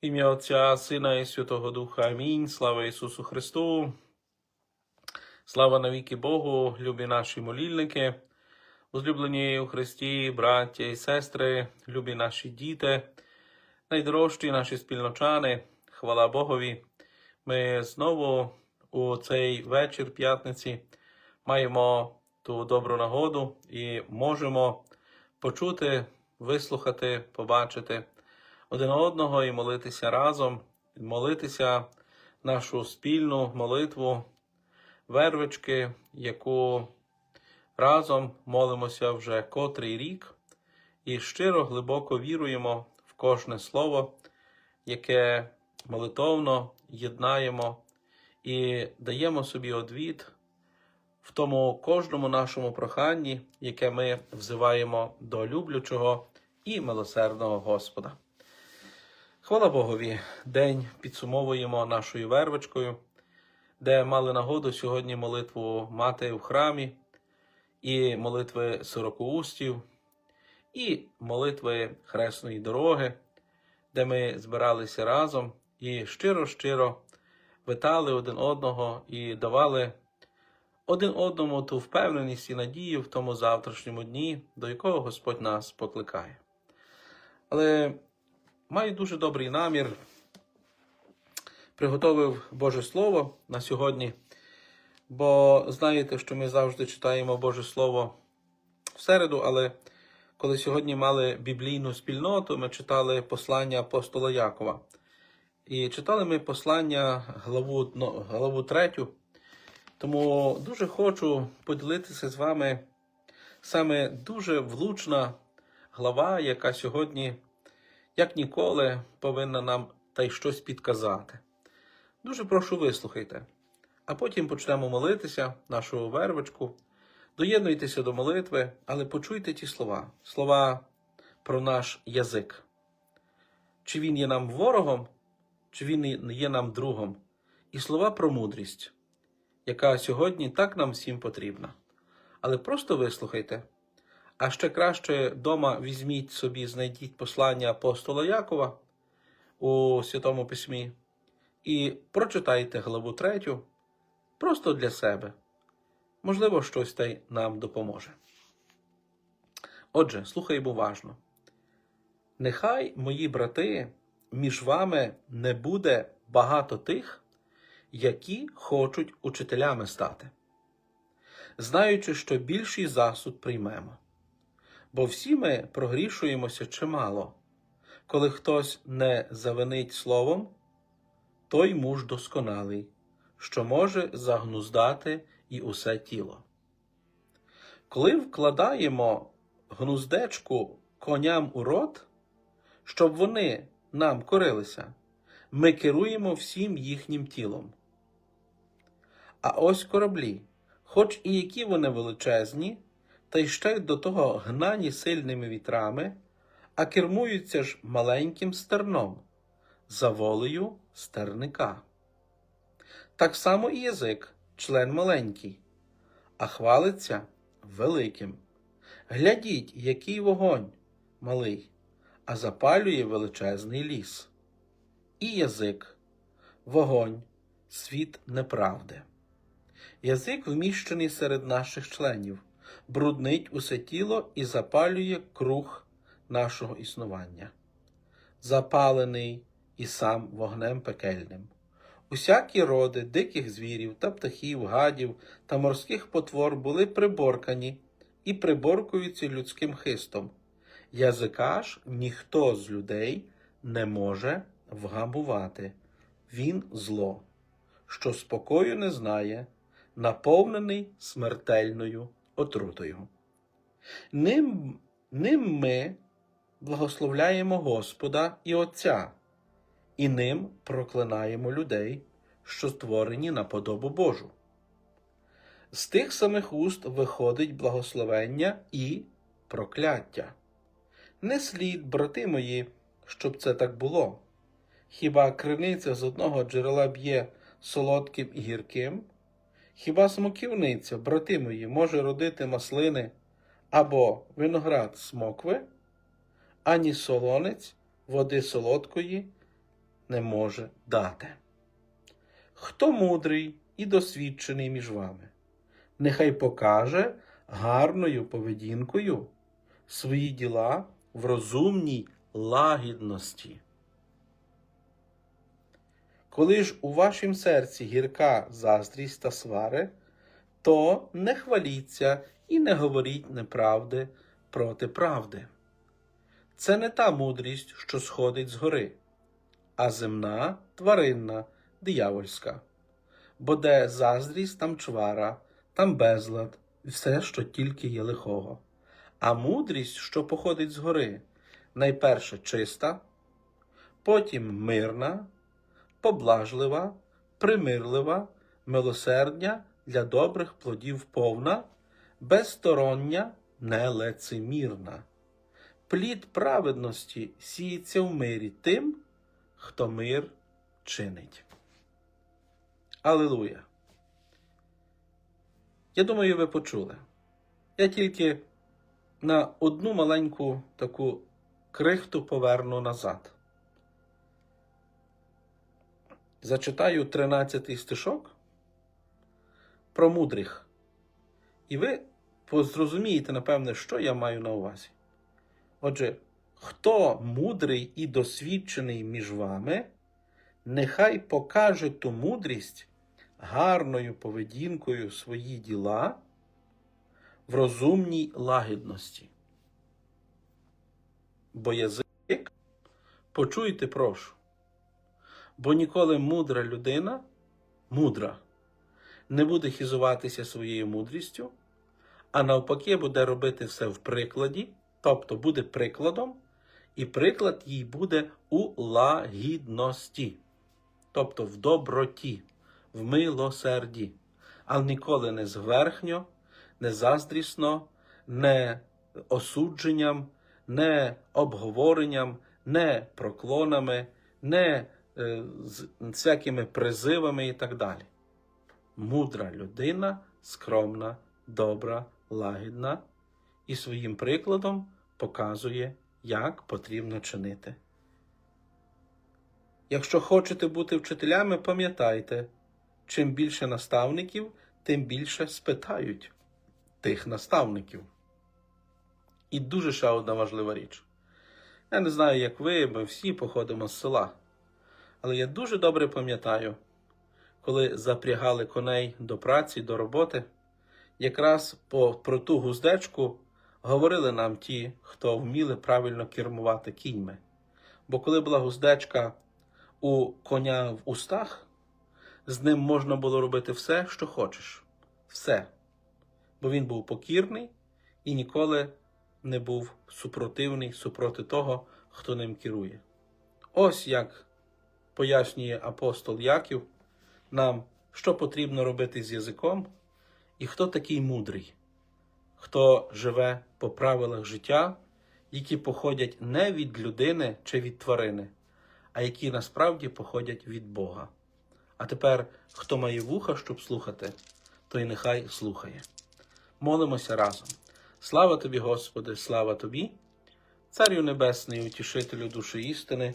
Ім'я Отця, Сина і Святого Духа. Амінь. Слава Ісусу Христу. Слава навіки Богу, любі наші молільники, возлюблені у Христі, браття і сестри, любі наші діти, найдорожчі наші спільночани, хвала Богові. Ми знову у цей вечір п'ятниці маємо ту добру нагоду і можемо почути, вислухати, побачити один одного і молитися разом, молитися нашу спільну молитву вервички, яку разом молимося вже котрий рік, і щиро глибоко віруємо в кожне слово, яке молитовно єднаємо і даємо собі одвід в тому кожному нашому проханні, яке ми взиваємо до люблючого і милосердного Господа. Хвала Богові, день підсумовуємо нашою вервочкою, де мали нагоду сьогодні молитву мати в храмі, і молитви сорокоустів, і молитви Хресної дороги, де ми збиралися разом і щиро-щиро витали один одного і давали один одному ту впевненість і надію в тому завтрашньому дні, до якого Господь нас покликає. Але маю дуже добрий намір. Приготовив Боже Слово на сьогодні, бо знаєте, що ми завжди читаємо Боже Слово в середу, але коли сьогодні мали біблійну спільноту, ми читали послання апостола Якова. І читали ми послання главу, ну, главу 3. Тому дуже хочу поділитися з вами саме дуже влучна глава, яка сьогодні як ніколи, повинна нам та й щось підказати. Дуже прошу вислухайте, а потім почнемо молитися, нашу вервочку. Доєднуйтеся до молитви, але почуйте ті слова, слова про наш язик. Чи він є нам ворогом, чи він є нам другом, і слова про мудрість, яка сьогодні так нам всім потрібна. Але просто вислухайте. А ще краще дома візьміть собі, знайдіть послання апостола Якова у Святому Письмі і прочитайте главу третю просто для себе. Можливо, щось та нам допоможе. Отже, слухаймо уважно. Нехай, мої брати, між вами не буде багато тих, які хочуть учителями стати, знаючи, що більший засуд приймемо. Бо всі ми прогрішуємося чимало. Коли хтось не завинить словом, той муж досконалий, що може загнуздати і усе тіло. Коли вкладаємо гнуздечку коням у рот, щоб вони нам корилися, ми керуємо всім їхнім тілом. А ось кораблі, хоч і які вони величезні, та й ще до того гнані сильними вітрами, а кермуються ж маленьким стерном за волею стерника. Так само і язик, член маленький, а хвалиться великим. Глядіть, який вогонь малий, а запалює величезний ліс. І язик, вогонь, світ неправди. Язик вміщений серед наших членів бруднить усе тіло і запалює круг нашого існування, запалений і сам вогнем пекельним. Усякі роди диких звірів та птахів, гадів та морських потвор були приборкані і приборкуються людським хистом. Язика ж ніхто з людей не може вгамувати. Він зло, що спокою не знає, наповнений смертельною отрутою. Ним, ним ми благословляємо Господа і Отця, і ним проклинаємо людей, що створені на подобу Божу. З тих самих уст виходить благословення і прокляття. Не слід, брати мої, щоб це так було. Хіба криниця з одного джерела б'є солодким і гірким? Хіба смоківниця, брати мої, може родити маслини або виноград смокви, ані солонець води солодкої не може дати. Хто мудрий і досвідчений між вами, нехай покаже гарною поведінкою свої діла в розумній лагідності. Коли ж у вашім серці гірка заздрість та свари, то не хваліться і не говоріть неправди проти правди. Це не та мудрість, що сходить згори, а земна, тваринна, диявольська. Бо де заздрість, там чвара, там безлад, все, що тільки є лихого. А мудрість, що походить згори, найперше чиста, потім мирна, поблажлива, примирлива, милосердня для добрих плодів повна, безстороння, нелецемірна. Плід праведності сіється в мирі тим, хто мир чинить. Алилуя! Я думаю, ви почули. Я тільки на одну маленьку таку крихту поверну назад. Зачитаю 13 стишок про мудрих. І ви зрозумієте, напевне, що я маю на увазі. Отже, хто мудрий і досвідчений між вами, нехай покаже ту мудрість гарною поведінкою свої діла в розумній лагідності. Бо язик, почуйте, прошу, бо ніколи мудра людина, мудра, не буде хізуватися своєю мудрістю, а навпаки, буде робити все в прикладі, тобто буде прикладом, і приклад їй буде у лагідності, тобто в доброті, в милосерді, але ніколи не зверхньо, не заздрісно, не осудженням, не обговоренням, не проклонами, не з всякими призивами і так далі. Мудра людина, скромна, добра, лагідна і своїм прикладом показує, як потрібно чинити. Якщо хочете бути вчителями, пам'ятайте, чим більше наставників, тим більше спитають тих наставників. І дуже ще одна важлива річ. Я не знаю, як ви, ми всі походимо з села. Але я дуже добре пам'ятаю, коли запрягали коней до праці, до роботи, якраз по, про ту гуздечку говорили нам ті, хто вміли правильно кермувати кіньми. Бо коли була гуздечка у коня в устах, з ним можна було робити все, що хочеш. Все. Бо він був покірний і ніколи не був супротивний супроти того, хто ним керує. Ось як пояснює апостол Яків нам, що потрібно робити з язиком, і хто такий мудрий, хто живе по правилах життя, які походять не від людини чи від тварини, а які насправді походять від Бога. А тепер, хто має вуха, щоб слухати, той нехай слухає. Молимося разом. Слава тобі, Господи, слава тобі, Царю Небесний, утішителю душі істини,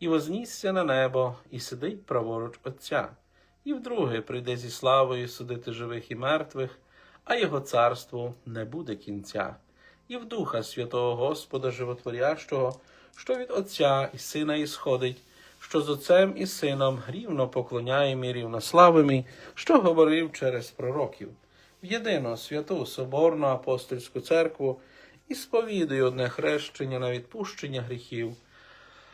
і вознісся на небо, і сидить праворуч Отця, і вдруге прийде зі славою судити живих і мертвих, а його царству не буде кінця, і в Духа Святого Господа Животворящого, що від Отця і Сина ісходить, що з Отцем і Сином рівно поклоняємо і рівнославимо, що говорив через пророків, в єдину святу Соборну апостольську церкву і сповідую одне хрещення на відпущення гріхів.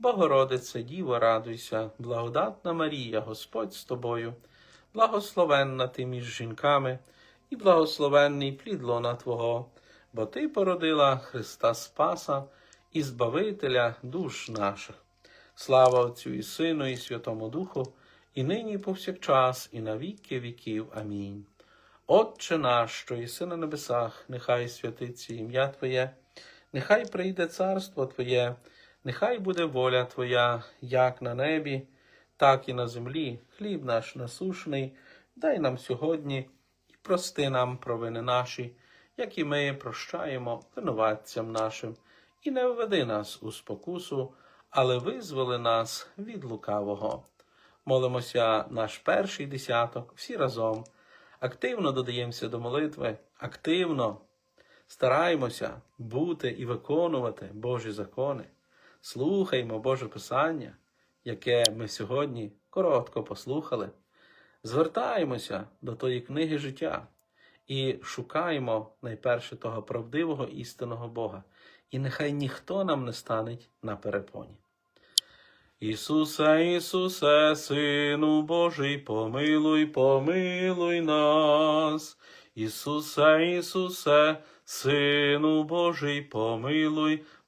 Богородице, Діво, радуйся, благодатна Марія, Господь з тобою, благословенна ти між жінками, і благословенний плід лона Твого, бо Ти породила Христа Спаса і Збавителя душ наших. Слава Отцю і Сину, і Святому Духу, і нині, і повсякчас, і на віки віків. Амінь. Отче наш, що єси на небесах, нехай святиться ім'я Твоє, нехай прийде царство Твоє, нехай буде воля Твоя, як на небі, так і на землі. Хліб наш насушний, дай нам сьогодні і прости нам провини наші, як і ми прощаємо винуватцям нашим, і не введи нас у спокусу, але визволи нас від лукавого. Молимося наш перший десяток, всі разом. Активно додаємося до молитви, активно стараємося бути і виконувати Божі закони. Слухаймо Боже Писання, яке ми сьогодні коротко послухали. Звертаємося до тої книги життя і шукаємо найперше того правдивого істинного Бога, і нехай ніхто нам не стане на перепоні. Ісусе, Ісусе, Сину Божий, помилуй, помилуй нас. Ісусе, Ісусе, Сину Божий, помилуй,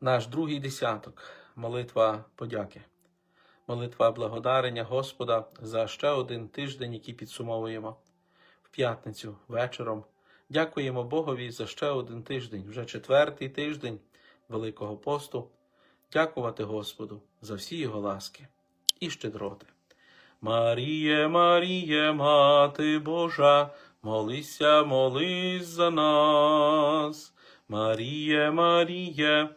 Наш другий десяток молитва подяки. Молитва благодарення Господа за ще один тиждень, який підсумовуємо в п'ятницю вечором. Дякуємо Богові за ще один тиждень, вже четвертий тиждень Великого посту. Дякувати Господу за всі його ласки і щедроти. Маріє, Маріє, Мати Божа, молися, молись за нас. Маріє, Маріє,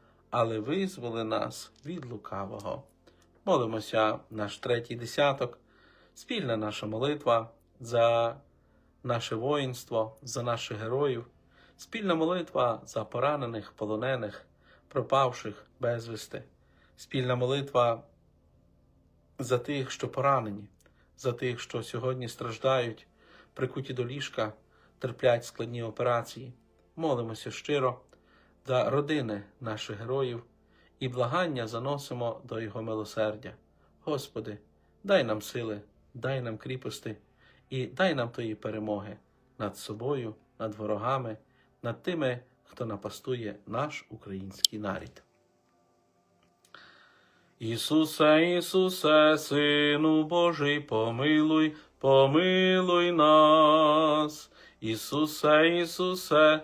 але визволи нас від лукавого. Молимося наш третій десяток, спільна наша молитва за наше воїнство, за наших героїв, спільна молитва за поранених, полонених, пропавших безвісти, спільна молитва за тих, що поранені, за тих, що сьогодні страждають, прикуті до ліжка, терплять складні операції. Молимося щиро за родини наших героїв і благання заносимо до Його милосердя. Господи, дай нам сили, дай нам кріпости і дай нам тої перемоги над собою, над ворогами, над тими, хто напастує наш український нарід. Ісусе, Ісусе, Сину Божий, помилуй, помилуй нас. Ісусе, Ісусе,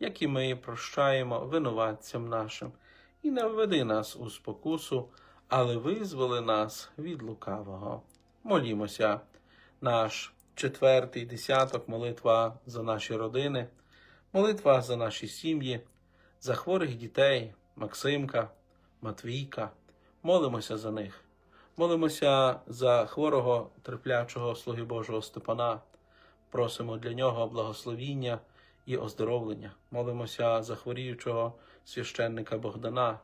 як і ми прощаємо винуватцям нашим, і не введи нас у спокусу, але визволи нас від лукавого. Молімося, наш четвертий десяток, молитва за наші родини, молитва за наші сім'ї, за хворих дітей, Максимка, Матвійка. Молимося за них. Молимося за хворого терплячого слуги Божого Степана. Просимо для нього благословіння і оздоровлення. Молимося за хворіючого священника Богдана.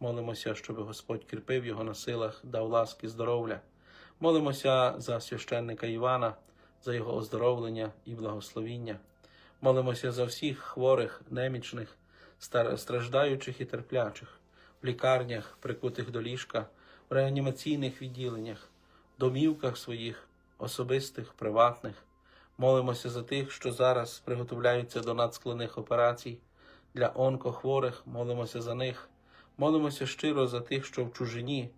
Молимося, щоб Господь кріпив його на силах, дав ласки здоров'я. Молимося за священника Івана, за його оздоровлення і благословіння. Молимося за всіх хворих, немічних, страждаючих і терплячих, в лікарнях, прикутих до ліжка, в реанімаційних відділеннях, домівках своїх, особистих, приватних. Молимося за тих, що зараз приготовляються до надскладних операцій, для онкохворих, молимося за них. Молимося щиро за тих, що в чужині,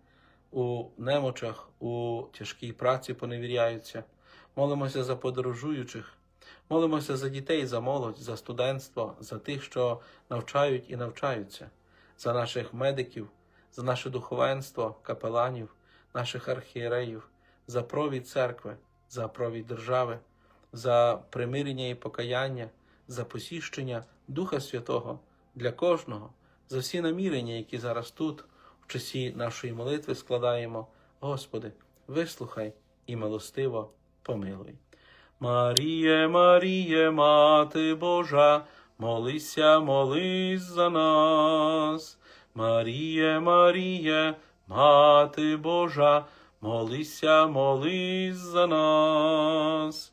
у немочах, у тяжкій праці поневіряються. Молимося за подорожуючих. Молимося за дітей, за молодь, за студентство, за тих, що навчають і навчаються, за наших медиків, за наше духовенство, капеланів, наших архієреїв, за провід церкви, за провід держави, за примирення і покаяння, за посіщення Духа Святого для кожного, за всі намірення, які зараз тут, в часі нашої молитви, складаємо. Господи, вислухай і милостиво помилуй. Маріє, Маріє, Мати Божа, молися, молись за нас. Маріє, Маріє, Мати Божа, молися, молись за нас.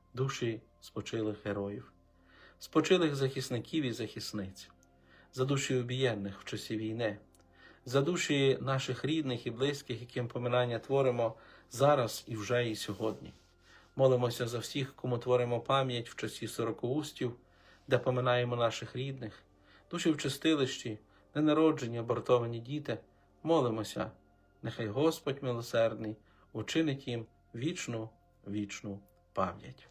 душі спочилих героїв, спочилих захисників і захисниць, за душі обієнних в часі війни, за душі наших рідних і близьких, яким поминання творимо зараз і вже і сьогодні. Молимося за всіх, кому творимо пам'ять в часі сорокоустів, де поминаємо наших рідних, душі в чистилищі, ненароджені, абортовані діти. Молимося, нехай Господь милосердний учинить їм вічну, вічну пам'ять.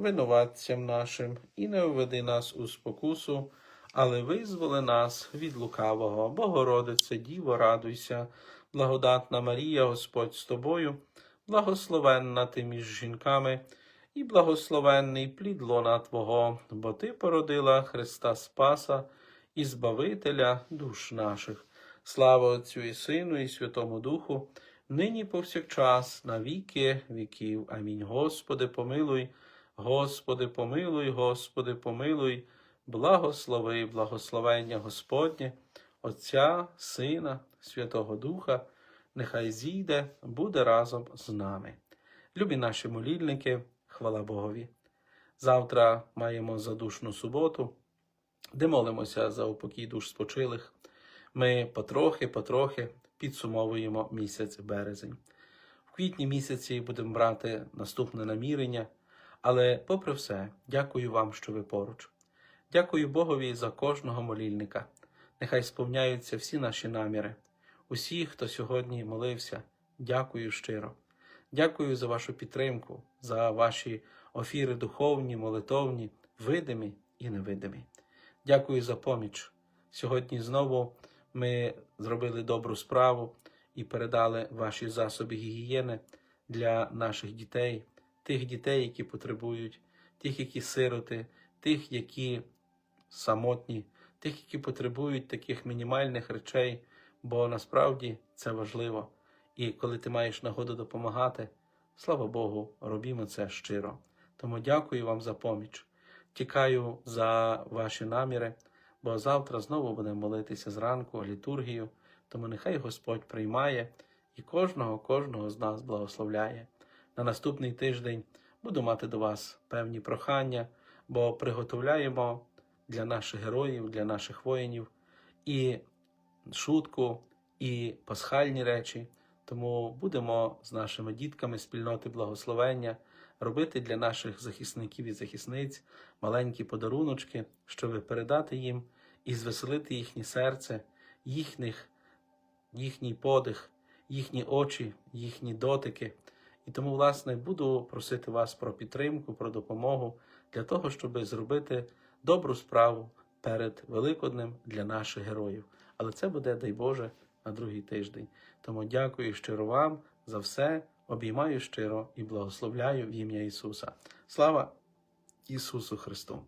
винуватцям нашим, і не введи нас у спокусу, але визволи нас від лукавого. Богородице, Діво, радуйся, благодатна Марія, Господь з тобою, благословенна ти між жінками, і благословенний плід лона Твого, бо Ти породила Христа Спаса і Збавителя душ наших. Слава Отцю і Сину, і Святому Духу, нині повсякчас, на віки віків. Амінь. Господи, помилуй, Господи, помилуй, Господи, помилуй, благослови, благословення Господнє, Отця, Сина, Святого Духа, нехай зійде, буде разом з нами. Любі наші молільники, хвала Богові. Завтра маємо задушну суботу, де молимося за упокій душ спочилих. Ми потрохи-потрохи підсумовуємо місяць березень. В квітні місяці будемо брати наступне намірення, але, попри все, дякую вам, що ви поруч. Дякую Богові за кожного молільника. Нехай сповняються всі наші наміри. Усі, хто сьогодні молився, дякую щиро. Дякую за вашу підтримку, за ваші офіри духовні, молитовні, видимі і невидимі. Дякую за поміч. Сьогодні знову ми зробили добру справу і передали ваші засоби гігієни для наших дітей, тих дітей, які потребують, тих, які сироти, тих, які самотні, тих, які потребують таких мінімальних речей, бо насправді це важливо. І коли ти маєш нагоду допомагати, слава Богу, робімо це щиро. Тому дякую вам за поміч. Тікаю за ваші наміри, бо завтра знову будемо молитися зранку літургію, тому нехай Господь приймає і кожного, кожного з нас благословляє. На наступний тиждень буду мати до вас певні прохання, бо приготовляємо для наших героїв, для наших воїнів і шутку, і пасхальні речі. Тому будемо з нашими дітками спільноти благословення робити для наших захисників і захисниць маленькі подаруночки, щоб передати їм і звеселити їхнє серце, їхніх, їхній подих, їхні очі, їхні дотики. І тому, власне, буду просити вас про підтримку, про допомогу для того, щоб зробити добру справу перед Великоднем для наших героїв. Але це буде, дай Боже, на другий тиждень. Тому дякую щиро вам за все, обіймаю щиро і благословляю в ім'я Ісуса. Слава Ісусу Христу!